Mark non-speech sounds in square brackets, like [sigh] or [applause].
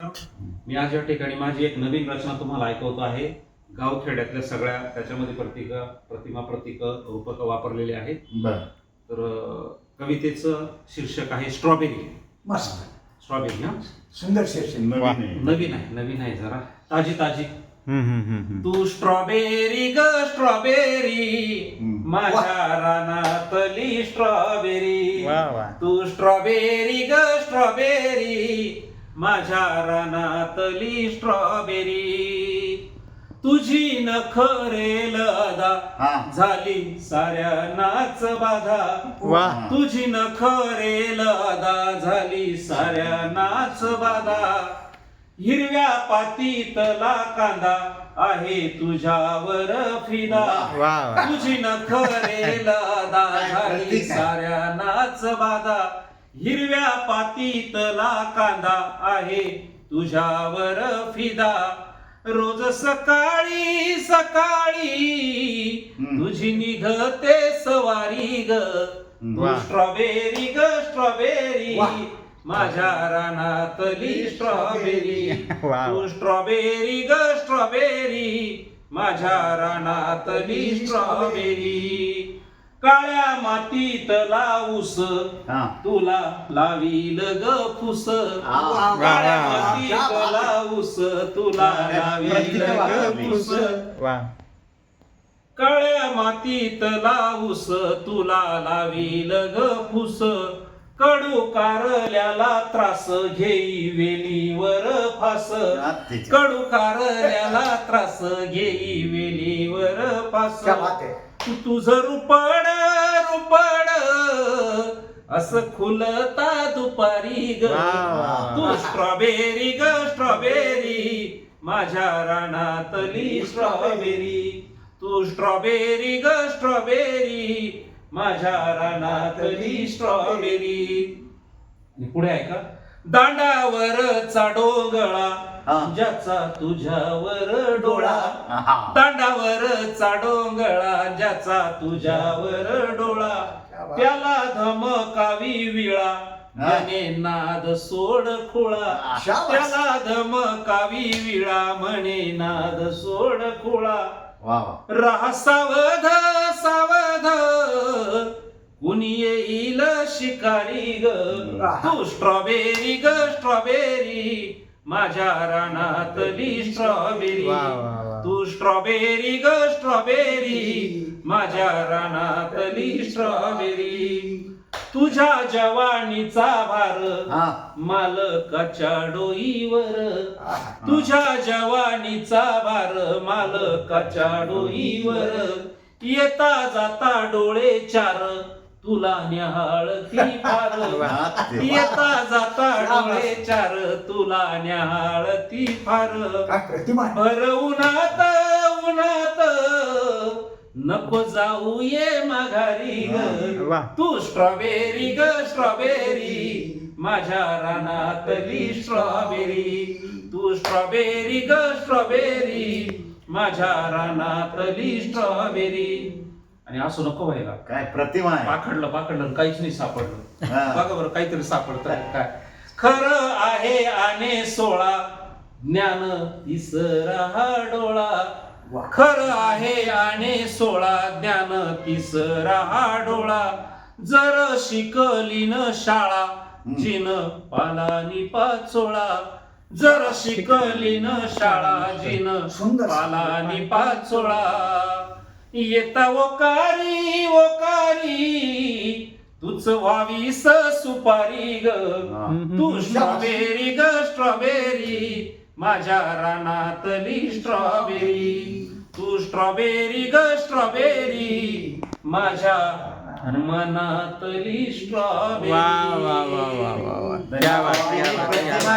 मी आज या ठिकाणी माझी एक नवीन रचना तुम्हाला ऐकवतो आहे. गावखेड्यातल्या सगळ्या त्याच्यामध्ये प्रतिका प्रतिमा प्रतीक रूपक वापरलेली आहेत. बर. तर कवितेचं शीर्षक आहे स्ट्रॉबेरी मस्त. स्ट्रॉबेरी हा? सुंदर शीर्षक. नवीन आहे. नवीन आहे नवीन आहे जरा. ताजी ताजी. तू स्ट्रॉबेरी ग स्ट्रॉबेरी. माझ्या रानातली स्ट्रॉबेरी तू स्ट्रॉबेरी ग स्ट्रॉबेरी माझ्या रानातली स्ट्रॉबेरी. तुझी नखरेल अदा हा. झाली साऱ्या नाच बाधा. वा. तुझी नखरेल अदा झाली साऱ्या नाच बाधा. हिरव्या पातीतला कांदा आहे तुझ्यावर फिदा. वा वा तुझी नखरेल अदा झाली साऱ्या नाच बाधा. हिरव्या पातीतला कांदा आहे तुझ्यावर फिदा. रोज सकाळी सकाळी. तुझी निघते सवारी ग. स्ट्रॉबेरी ग स्ट्रॉबेरी. माझ्या रानातली स्ट्रॉबेरी. तू स्ट्रॉबेरी ग स्ट्रॉबेरी. माझ्या रानातली स्ट्रॉबेरी. काळ्या मातीत लावूस हा. तुला लावील ग फुस. काळ्या. मातीत लावूस तुला लावील ग फुस. वा. काळ्या मातीत लावूस तुला लावील ग फुस. कडू कारल्याला त्रास. घेई वेलीवर फास. कडू कारल्याला त्रास. घेई वेलीवर फास. क्या बात है तू तुझं रुपड रुपड. असं खुलता दुपारी ग. वा, तू. स्ट्रॉबेरी ग स्ट्रॉबेरी. माझ्या रानातली स्ट्रॉबेरी. तू स्ट्रॉबेरी ग स्ट्रॉबेरी. माझ्या रानातली स्ट्रॉबेरी. आणि पुढे आहे का दांडावरचा डोंगळा. ज्याचा तुझ्यावर डोळा. दांडावरचा डोंगळा ज्याचा तुझ्यावर डोळा. त्याला धमकावी विळा त्याने नाद सोड खुळा. त्याला धमकावी विळा म्हणे नाद सोड खुळा. राहा सावध सावध. कुणी येईल शिकारी ग. तू स्ट्रॉबेरी ग स्ट्रॉबेरी. माझ्या रानातली स्ट्रॉबेरी. तू स्ट्रॉबेरी ग स्ट्रॉबेरी. माझ्या रानातली स्ट्रॉबेरी. तुझ्या जवानीचा भार मालकाच्या डोईवर. तुझ्या जवानीचा भार मालकाच्या डोईवर. येता जाता डोळे चार. तुला न्याहाळती [laughs] फार. येता जाता डोळे चार तुला न्याहाळती फार. भर उन्हात उन्हात नको जाऊ ये माघारी ग. तू स्ट्रॉबेरी ग स्ट्रॉबेरी. माझ्या रानातली स्ट्रॉबेरी. तू स्ट्रॉबेरी ग स्ट्रॉबेरी. माझ्या रानातली स्ट्रॉबेरी. आणि असं नको व्हायला. काय प्रतिमा आहे. पाखडलं पाखडलं आणि काहीच नाही सापडलं. हा. बघा बरं काहीतरी सापडत. काय? खरं आहे आणि सोळा. ज्ञान तिसरा हा डोळा. वा. खरं आहे आणि सोळा. ज्ञान तिसरा हा डोळा. जर शिकली न शाळा जिन पालानी पाचोळा. जर शिकली न शाळा जिन सुंदर. पालानी पाचोळा. येता ओकारी ओकारी तुझ व्हावीस सुपारी ग. तू स्ट्रॉबेरी ग स्ट्रॉबेरी माझ्या रानातली स्ट्रॉबेरी तू स्ट्रॉबेरी ग स्ट्रॉबेरी माझ्या मनातली स्ट्रॉबेरी वा वा वा वा वा वा.